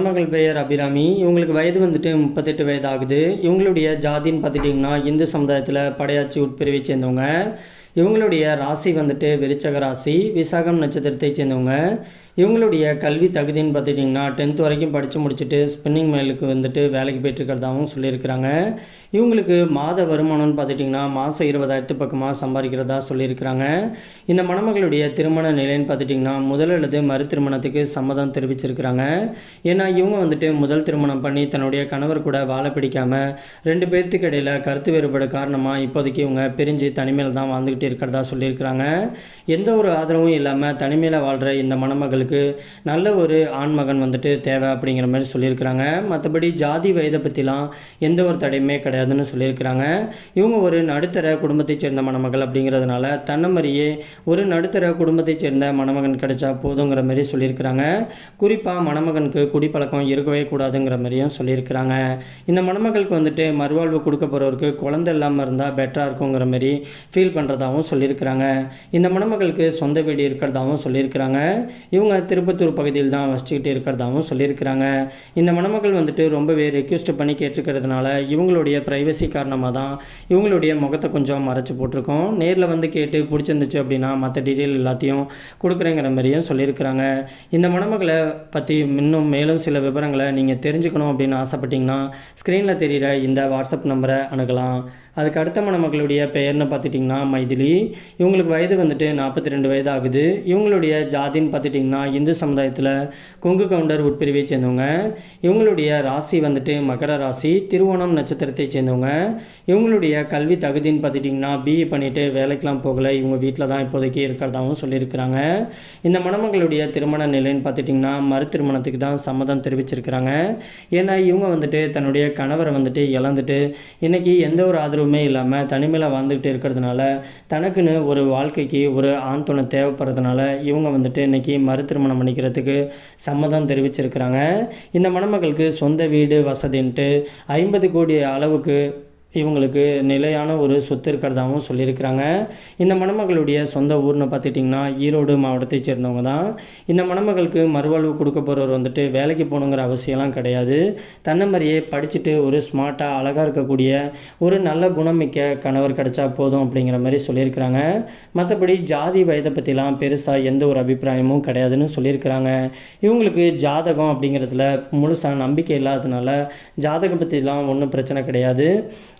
மணமகள் பெயர் அபிராமி. இவங்களுக்கு வயது வந்துட்டு முப்பத்தெட்டு வயது ஆகுது இவங்களுடைய ஜாதின்னு பார்த்துட்டிங்கன்னா இந்து சமுதாயத்தில் படையாச்சி உட்பிரிவை சேர்ந்தவங்க. இவங்களுடைய ராசி வந்துட்டு விருச்சக ராசி விசாகம் நட்சத்திரத்தை சேர்ந்தவங்க. இவங்களுடைய கல்வி தகுதின்னு பார்த்துட்டிங்கன்னா டென்த் வரைக்கும் படித்து முடிச்சுட்டு ஸ்பின்னிங் மேலுக்கு வந்துட்டு வேலைக்கு போயிட்டுருக்கிறதாகவும் சொல்லியிருக்கிறாங்க. இவங்களுக்கு மாத வருமானம்னு பார்த்துட்டிங்கன்னா மாதம் இருபதாயிரத்து பக்கமாக சம்பாதிக்கிறதா சொல்லியிருக்கிறாங்க. இந்த மணமகளுடைய திருமண நிலைன்னு பார்த்துட்டிங்கன்னா முதல் அல்லது மறு திருமணத்துக்கு சம்மதம் தெரிவிச்சிருக்கிறாங்க. ஏன்னா இவங்க வந்துட்டு முதல் திருமணம் பண்ணி தன்னுடைய கணவர் கூட வாழ பிடிக்காமல் ரெண்டு பேர்த்துக்கு இடையில் கருத்து வேறுபாடு காரணமாக இப்போதைக்கு இவங்க பிரிஞ்சு தனிமையில் தான் வாழ்ந்துக்கிட்டு இருக்கிறதா சொல்லியிருக்கிறாங்க. எந்த ஒரு ஆதரவும் இல்லாமல் தனிமையில் வாழ்கிற இந்த மணமகளுக்கு நல்ல ஒரு ஆண்மகன் வந்துட்டு தேவை அப்படிங்கிற மாதிரி சொல்லியிருக்கிறாங்க. மற்றபடி ஜாதி வயதை பற்றிலாம் எந்த ஒரு தடையுமே கிடையாதுன்னு சொல்லியிருக்கிறாங்க. இவங்க ஒரு நடுத்தர குடும்பத்தைச் சேர்ந்த மணமகள் அப்படிங்கிறதுனால தன்னமரியே ஒரு நடுத்தர குடும்பத்தைச் சேர்ந்த மணமகன் கிடைச்சா போதுங்கிற மாதிரி சொல்லியிருக்கிறாங்க. குறிப்பாக மணமகனுக்கு குடிப்பழக்கம் இருக்கவே கூடாதுங்கிற மாதிரியும் சொல்லியிருக்கிறாங்க. இந்த மணமகளுக்கு வந்துட்டு மறுவாழ்வு கொடுக்க போகிறவருக்கு குழந்தை இல்லாமல் இருந்தால் பெட்டராக இருக்குங்கிற மாதிரி ஃபீல் பண்ணுறதா இருக்கிறதாகவும் சொல்லியிருக்கிறாங்க. இந்த மணமகளுக்கு சொந்த வீடு இருக்கிறதாகவும் சொல்லியிருக்கிறாங்க. இவங்க திருப்பத்தூர் பகுதியில் தான் வசிச்சுக்கிட்டு இருக்கிறதாகவும் சொல்லியிருக்கிறாங்க. இந்த மணமகள் வந்துட்டு ரொம்பவே ரெக்வஸ்ட் பண்ணி கேட்டிருக்கிறதுனால இவங்களுடைய ப்ரைவசி காரணமாக தான் இவங்களுடைய முகத்தை கொஞ்சம் மறைச்சி போட்டிருக்கோம். நேரில் வந்து கேட்டு பிடிச்சிருந்துச்சு அப்படின்னா மற்ற டீட்டெயில் எல்லாத்தையும் கொடுக்குறேங்கிற மாதிரியும் சொல்லியிருக்கிறாங்க. இந்த மணமகளை பற்றி இன்னும் மேலும் சில விவரங்களை நீங்கள் தெரிஞ்சுக்கணும் அப்படின்னு ஆசைப்பட்டீங்கன்னா ஸ்க்ரீனில் தெரிகிற இந்த வாட்ஸ்அப் நம்பரை அணுகலாம். அதுக்கு அடுத்த மணமகளுடைய பெயர்னு பார்த்துட்டிங்கன்னா மைதிலி. இவங்களுக்கு வயது வந்துட்டு நாற்பத்தி ரெண்டு வயது ஆகுது இவங்களுடைய ஜாதின்னு பார்த்துட்டிங்கன்னா இந்து சமுதாயத்தில் கொங்கு கவுண்டர் உட்பிரிவை சேர்ந்தவங்க. இவங்களுடைய ராசி வந்துட்டு மகர ராசி திருவோணம் நட்சத்திரத்தை சேர்ந்தவங்க. இவங்களுடைய கல்வி தகுதின்னு பார்த்துட்டிங்கன்னா பிஇ பண்ணிவிட்டு வேலைக்கெலாம் போகலை. இவங்க வீட்டில் தான் இப்போதைக்கு இருக்கிறதாகவும் சொல்லியிருக்கிறாங்க. இந்த மணமகளுடைய திருமண நிலைன்னு பார்த்துட்டிங்கன்னா மறு திருமணத்துக்கு தான் சம்மதம் தெரிவிச்சிருக்கிறாங்க. ஏன்னா இவங்க வந்துட்டு தன்னுடைய கணவரை வந்துட்டு இழந்துட்டு இன்றைக்கி எந்த ஒரு ஆதரவுமே இல்லாமல் தனிமையில் வாழ்ந்துக்கிட்டு இருக்கிறதுனால தனக்குன்னு ஒரு வாழ்க்கைக்கு ஒரு ஆண் துணை தேவைப்படுறதுனால இவங்க வந்துட்டு இன்றைக்கி மறு திருமணம் பண்ணிக்கிறதுக்கு சம்மதம் தெரிவிச்சிருக்கிறாங்க. இந்த மணமகளுக்கு சொந்த வீடு வசதின்ட்டு ஐம்பது கோடி அளவுக்கு இவங்களுக்கு நிலையான ஒரு சொத்து இருக்கிறதாகவும் சொல்லியிருக்கிறாங்க. இந்த மணமகளுடைய சொந்த ஊர்னு பார்த்துட்டிங்கன்னா ஈரோடு மாவட்டத்தை சேர்ந்தவங்க தான். இந்த மணமகளுக்கு மறுவாழ்வு கொடுக்க போகிறவர் வந்துட்டு வேலைக்கு போகணுங்கிற அவசியம்லாம் கிடையாது. தன்னை மாதிரியே படிச்சுட்டு ஒரு ஸ்மார்ட்டாக அழகாக இருக்கக்கூடிய ஒரு நல்ல குணமிக்க கணவர் கிடைச்சா போதும் அப்படிங்கிற மாதிரி சொல்லியிருக்கிறாங்க. மற்றபடி ஜாதி வயதை பற்றிலாம் பெருசாக எந்த ஒரு அபிப்பிராயமும் கிடையாதுன்னு சொல்லியிருக்கிறாங்க. இவங்களுக்கு ஜாதகம் அப்படிங்கிறதுல முழுசாக நம்பிக்கை இல்லாததுனால ஜாதகம் பற்றிலாம் ஒன்றும் பிரச்சனை கிடையாது.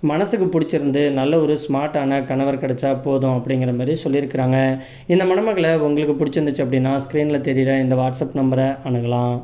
மனசுக்கு பிடிச்சிருந்து நல்ல ஒரு ஸ்மார்ட்டான கணவர் கிடைச்சா போதும் அப்படிங்கிற மாதிரி சொல்லியிருக்கிறாங்க. இந்த மணமகளை உங்களுக்கு பிடிச்சிருந்துச்சு அப்படின்னா ஸ்க்ரீனில் தெரிகிற இந்த வாட்ஸ்அப் நம்பரை அணுகலாம்.